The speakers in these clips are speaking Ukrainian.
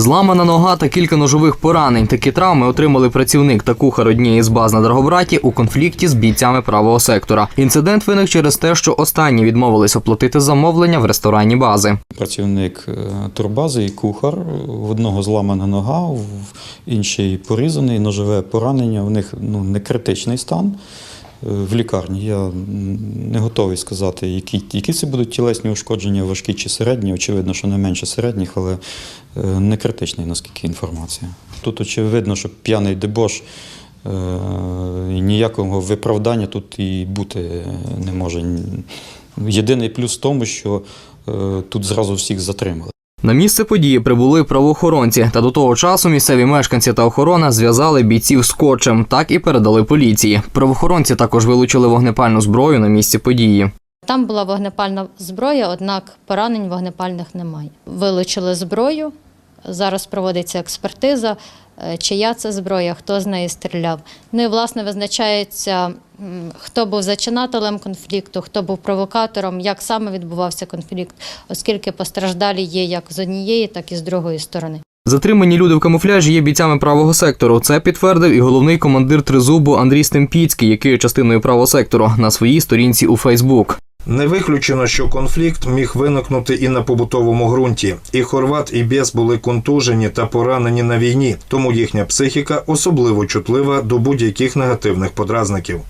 Зламана нога та кілька ножових поранень. Такі травми отримали працівник та кухар однієї з баз на Драгобраті у конфлікті з бійцями правого сектора. Інцидент виник через те, що останні відмовились оплатити замовлення в ресторані бази. Працівник е, турбази і кухар. В одного зламана нога, в інший порізаний, ножове поранення. У них ну, не критичний стан в лікарні. Я не готовий сказати, які, які це будуть тілесні ушкодження, важкі чи середні. Очевидно, що не менше середніх, але е, не критичний, наскільки інформація. Тут очевидно, що п'яний дебош. е, Ніякого виправдання тут і бути не може. Єдиний плюс в тому, що е, тут зразу всіх затримали. На місце події прибули правоохоронці, та до того часу місцеві мешканці та охорона зв'язали бійців скотчем, так і передали поліції. Правоохоронці також вилучили вогнепальну зброю на місці події. Там була вогнепальна зброя, однак поранень вогнепальних немає. Вилучили зброю. Зараз проводиться експертиза, чия це зброя, хто з неї стріляв. Ну і власне визначається, хто був зачинателем конфлікту, хто був провокатором, як саме відбувався конфлікт, оскільки постраждалі є як з однієї, так і з другої сторони. Затримані люди в камуфляжі є бійцями правого сектору. Це підтвердив і головний командир тризубу Андрій Стемпіцький, який є частиною правого сектору на своїй сторінці у Фейсбук. Не виключено, що конфлікт міг виникнути і на побутовому ґрунті. І хорват, і бєс були контужені та поранені на війні, тому їхня психіка особливо чутлива до будь-яких негативних подразників.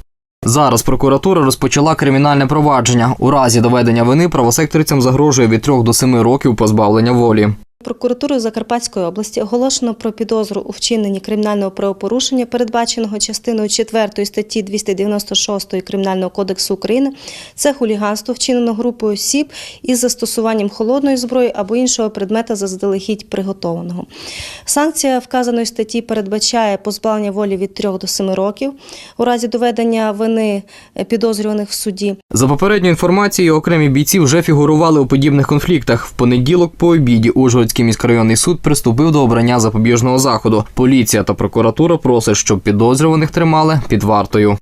Зараз прокуратура розпочала кримінальне провадження. У разі доведення вини правосекторцям загрожує від 3 до 7 років позбавлення волі. Прокуратурою Закарпатської області оголошено про підозру у вчиненні кримінального правопорушення, передбаченого частиною 4 статті 296 Кримінального кодексу України. Це хуліганство, вчинено групою осіб із застосуванням холодної зброї або іншого предмета заздалегідь приготованого. Санкція вказаної статті передбачає позбавлення волі від 3 до 7 років у разі доведення вини е, підозрюваних в суді. За попередньою інформацією, окремі бійці вже фігурували у подібних конфліктах. В понеділок по обіді Ужгородський міськрайонний суд приступив до обрання запобіжного заходу. Поліція та прокуратура просить, щоб підозрюваних тримали під вартою.